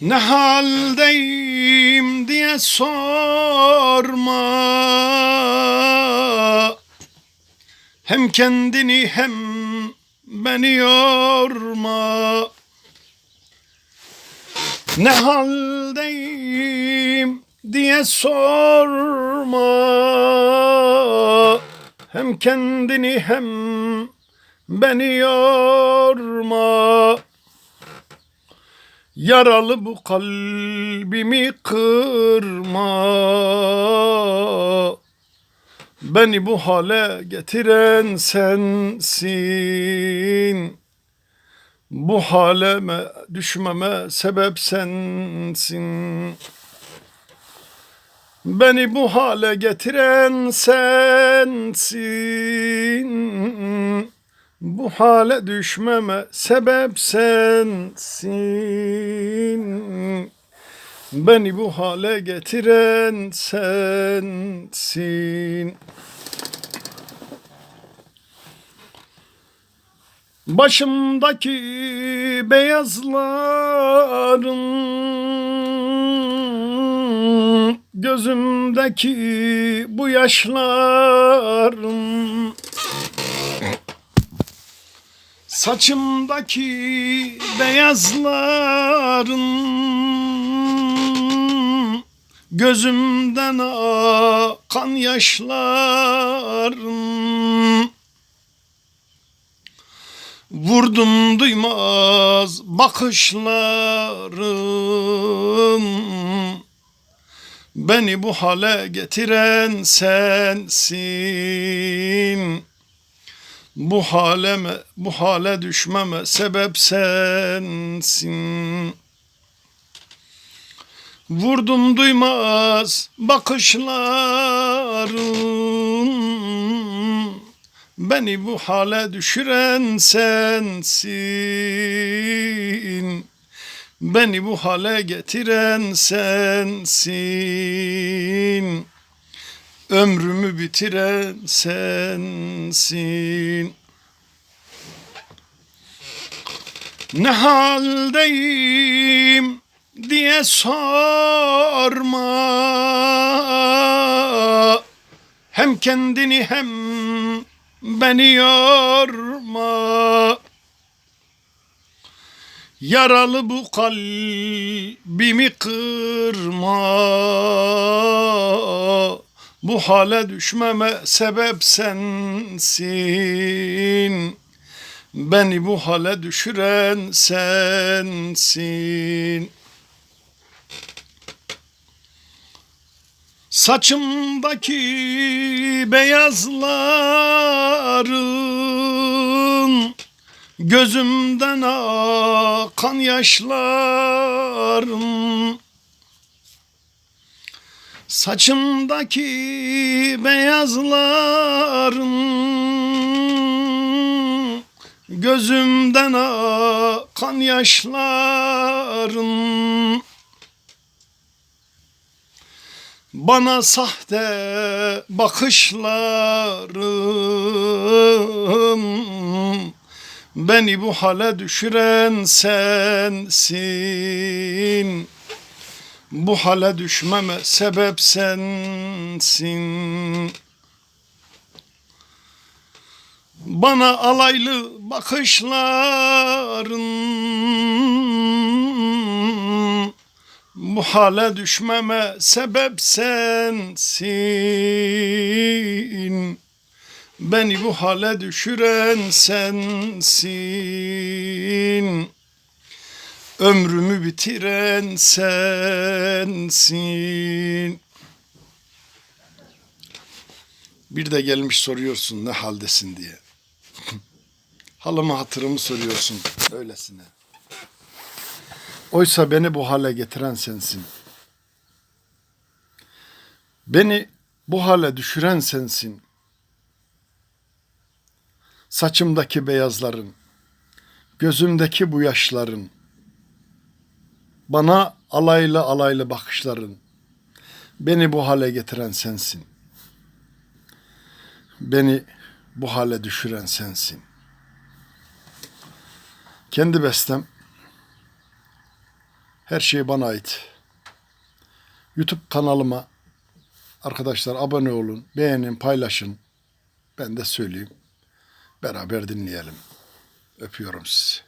Ne haldeyim diye sorma. Hem kendini hem beni yorma. Ne haldeyim diye sorma. Hem kendini hem beni yorma Yaralı bu kalbimi kırma. Beni bu hale getiren sensin. Bu haleme düşmeme sebep sensin. Beni bu hale getiren sensin bu hale düşmeme sebep sensin. Beni bu hale getiren sensin. Başımdaki beyazlarım Gözümdeki bu yaşlarım Saçımdaki beyazlarım Gözümden akan yaşlarım Vurdum duymaz bakışlarım. Beni bu hale getiren sensin bu haleme, bu hale düşmeme sebep sensin. Vurdum duymaz bakışların. Beni bu hale düşüren sensin. Beni bu hale getiren sensin Ömrümü bitiren sensin. Ne haldeyim diye sorma. Hem kendini hem beni yorma. Yaralı bu kalbimi kırma. Bu hale düşmeme sebep sensin. Beni bu hale düşüren sensin. Saçımdaki beyazların Gözümden akan yaşlarım Saçımdaki beyazlarım Gözümden akan yaşlarım Bana sahte bakışlarım Beni bu hale düşüren sensin bu hale düşmeme sebep sensin. Bana alaylı bakışların bu hale düşmeme sebep sensin. Beni bu hale düşüren sensin. Ömrümü bitiren sensin. Bir de gelmiş soruyorsun ne haldesin diye. Halımı hatırımı soruyorsun öylesine. Oysa beni bu hale getiren sensin. Beni bu hale düşüren sensin. Saçımdaki beyazların, gözümdeki bu yaşların, bana alaylı alaylı bakışların, beni bu hale getiren sensin. Beni bu hale düşüren sensin. Kendi bestem Her şey bana ait. YouTube kanalıma arkadaşlar abone olun, beğenin, paylaşın. Ben de söyleyeyim. Beraber dinleyelim. Öpüyorum sizi.